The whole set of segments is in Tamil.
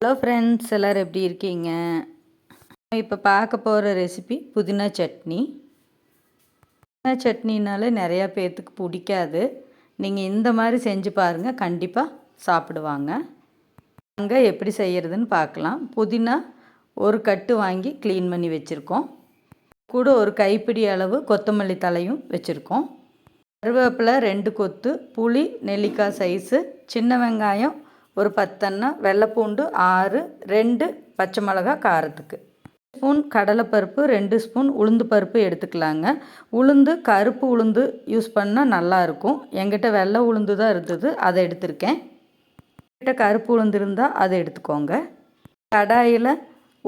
ஹலோ ஃப்ரெண்ட்ஸ் எல்லோரும் எப்படி இருக்கீங்க? இப்போ பார்க்க போகிற ரெசிபி புதினா சட்னி. புதினா சட்னினால நிறையா பேர்த்துக்கு பிடிக்காது. நீங்கள் இந்த மாதிரி செஞ்சு பாருங்கள் கண்டிப்பாக சாப்பிடுவாங்க. அங்கே எப்படி செய்கிறதுன்னு பார்க்கலாம். புதினா ஒரு கட்டு வாங்கி க்ளீன் பண்ணி வச்சுருக்கோம். கூட ஒரு கைப்பிடி அளவு கொத்தமல்லி தலையும் வச்சுருக்கோம். கருவேப்பிலை ரெண்டு கொத்து புளி நெல்லிக்காய் சைஸு சின்ன வெங்காயம் ஒரு பத்தன்னா வெள்ளைப்பூண்டு ஆறு ரெண்டு பச்சை மிளகா காரத்துக்கு. ஸ்பூன் கடலைப்பருப்பு ரெண்டு ஸ்பூன் உளுந்து பருப்பு எடுத்துக்கலாங்க. உளுந்து கருப்பு உளுந்து யூஸ் பண்ணால் நல்லாயிருக்கும் எங்கிட்ட வெள்ளை உளுந்து தான் இருந்தது அதை எடுத்திருக்கேன். எங்கிட்ட கருப்பு உளுந்து இருந்தால் அதை எடுத்துக்கோங்க. கடாயில்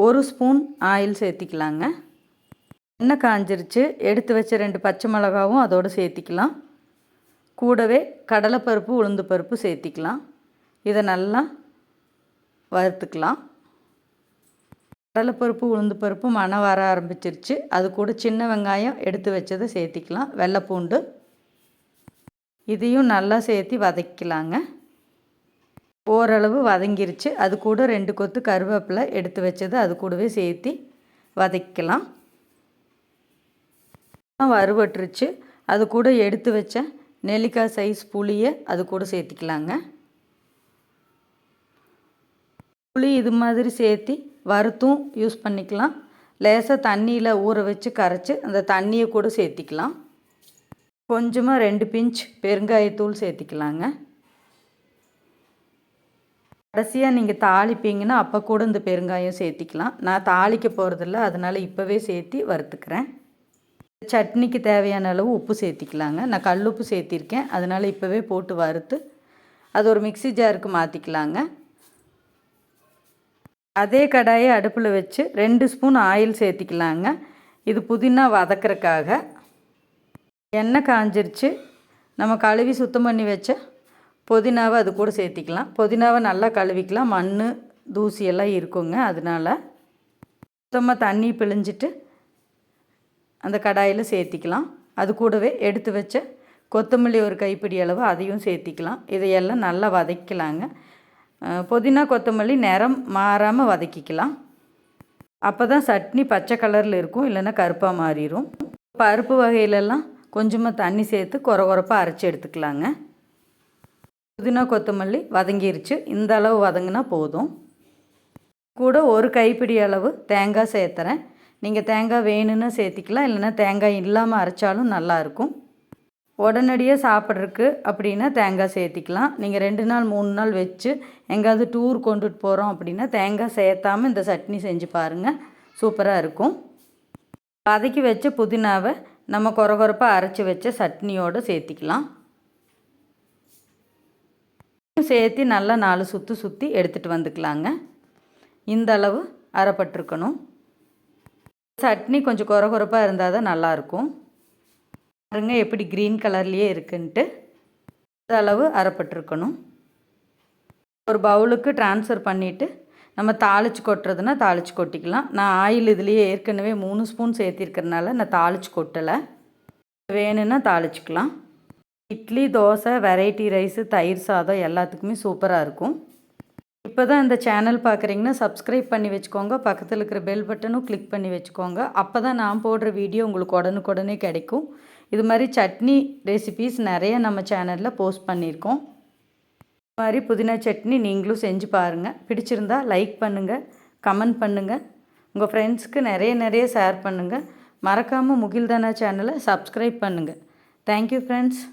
ஒரு ஸ்பூன் ஆயில் சேர்த்திக்கலாங்க. எண்ணெய் காஞ்சிருச்சு எடுத்து வச்ச ரெண்டு பச்சை மிளகாவும் அதோடு சேர்த்திக்கலாம். கூடவே கடலைப்பருப்பு உளுந்து பருப்பு சேர்த்திக்கலாம். இதை நல்லா வறுத்துக்கலாம். கடலைப்பருப்பு உளுந்து பருப்பு மணம் வர ஆரம்பிச்சிருச்சு. அது கூட சின்ன வெங்காயம் எடுத்து வச்சதை சேர்த்திக்கலாம். வெள்ளைப்பூண்டு. இதையும் நல்லா சேர்த்தி வதக்கிக்கலாங்க. ஓரளவு வதங்கிருச்சு. அது கூட ரெண்டு கொத்து கருவேப்பிலை எடுத்து வச்சது அது கூடவே சேர்த்தி வதக்கலாம் வறுவட்டுருச்சு அது கூட எடுத்து வச்ச நெல்லிக்காய் சைஸ் புளியை அது கூட சேர்த்திக்கலாங்க. புளி இது மாதிரி சேர்த்தி வறுத்தும் யூஸ் பண்ணிக்கலாம். லேசாக தண்ணியில் ஊற வச்சு கரைச்சி அந்த தண்ணியை கூட சேர்த்திக்கலாம். கொஞ்சமாக ரெண்டு பிஞ்ச் பெருங்காயத்தூள் சேர்த்திக்கலாங்க. கடைசியாக நீங்கள் தாளிப்பீங்கன்னா அப்போ கூட இந்த பெருங்காயம் சேர்த்திக்கலாம். நான் தாளிக்க போகிறதில்ல அதனால் இப்போவே சேர்த்தி வறுத்துக்கிறேன். சட்னிக்கு தேவையான அளவு உப்பு சேர்த்திக்கலாங்க. நான் கல் உப்பு சேர்த்திருக்கேன் அதனால் இப்போவே போட்டு வறுத்து அது ஒரு மிக்சி ஜாருக்கு மாற்றிக்கலாங்க அதே கடாயை அடுப்பில் வச்சு ரெண்டு ஸ்பூன் ஆயில் சேர்த்திக்கலாங்க. இது புதினா வதக்கிறக்காக. எண்ணெய் காஞ்சிருச்சு. நம்ம கழுவி சுத்தம் பண்ணி வச்ச புதினாவை அது கூட சேர்த்திக்கலாம். புதினாவை நல்லா கழுவிக்கலாம். மண் தூசியெல்லாம் இருக்குங்க அதனால். சுத்தமாக தண்ணி பிழிஞ்சிட்டு அந்த கடாயில் சேர்த்திக்கலாம். அது கூடவே எடுத்து வச்ச கொத்தமல்லி ஒரு கைப்பிடி அளவு அதையும் சேர்த்திக்கலாம். இதையெல்லாம் நல்லா வதக்கலாங்க. புதினா கொத்தமல்லி நிறம் மாறாமல் வதக்கிக்கலாம். அப்போ தான் சட்னி பச்சை கலரில் இருக்கும் இல்லைன்னா கருப்பாக மாறிடும் பருப்பு வகையிலெல்லாம் கொஞ்சமாக தண்ணி சேர்த்து குற குறப்பாக அரைச்சி எடுத்துக்கலாங்க. புதினா கொத்தமல்லி வதங்கிருச்சு. இந்த அளவு வதங்கினா போதும். கூட ஒரு கைப்பிடி அளவு தேங்காய் சேர்த்துறேன். நீங்கள் தேங்காய் வேணும்னா சேர்த்திக்கலாம் இல்லைன்னா தேங்காய் இல்லாமல் அரைச்சாலும் நல்லாயிருக்கும் உடனடியாக சாப்பிட்றதுக்கு அப்படின்னா தேங்காய் சேர்த்திக்கலாம். நீங்கள் ரெண்டு நாள் மூணு நாள் வச்சு எங்கேயாவது டூர் கொண்டுட்டு போகிறோம் அப்படின்னா தேங்காய் சேர்த்தாமல் இந்த சட்னி செஞ்சு பாருங்கள் சூப்பராக இருக்கும். வதக்கி வச்ச புதினாவை நம்ம குறகுறப்பாக அரைச்சி வச்ச சட்னியோடு சேர்த்திக்கலாம். சேர்த்து நல்லா நாலு சுற்றி சுற்றி எடுத்துகிட்டு வந்துக்கலாங்க. இந்த அளவு அரைப்பட்டிருக்கணும். சட்னி கொஞ்சம் குறகுறப்பாக இருந்தால் தான் நல்லாயிருக்கும் பாருங்க எப்படி க்ரீன் கலர்லேயே இருக்குன்ட்டு. அளவு அரைப்பட்டிருக்கணும். ஒரு பவுலுக்கு ட்ரான்ஸ்ஃபர் பண்ணிவிட்டு நம்ம தாளித்து கொட்டுறதுன்னா தாளித்து கொட்டிக்கலாம். நான் ஆயில் இதுலேயே ஏற்கனவே மூணு ஸ்பூன் சேர்த்திருக்கிறதுனால நான் தாளித்து கொட்டலை. வேணும்னா தாளிச்சிக்கலாம். இட்லி தோசை வெரைட்டி ரைஸு தயிர் சாதம் எல்லாத்துக்குமே சூப்பராக இருக்கும். இப்போ தான் இந்த சேனல் பார்க்குறீங்கன்னா சப்ஸ்கிரைப் பண்ணி வச்சுக்கோங்க. பக்கத்தில் இருக்கிற பெல் பட்டனும் கிளிக் பண்ணி வச்சுக்கோங்க. அப்போ தான் நான் போடுற வீடியோ உங்களுக்கு உடனுக்குடனே கிடைக்கும். இது மாதிரி சட்னி ரெசிபீஸ் நிறைய நம்ம சேனலில் போஸ்ட் பண்ணியிருக்கோம். இது மாதிரி புதினா சட்னி நீங்களும் செஞ்சு பாருங்கள் பிடிச்சிருந்தா லைக் பண்ணுங்கள் கமெண்ட் பண்ணுங்கள் உங்கள் ஃப்ரெண்ட்ஸ்க்கு நிறைய நிறைய ஷேர் பண்ணுங்கள் மறக்காமல் முகில்தானா சேனலை சப்ஸ்கிரைப் பண்ணுங்கள் தேங்க்யூ ஃப்ரெண்ட்ஸ்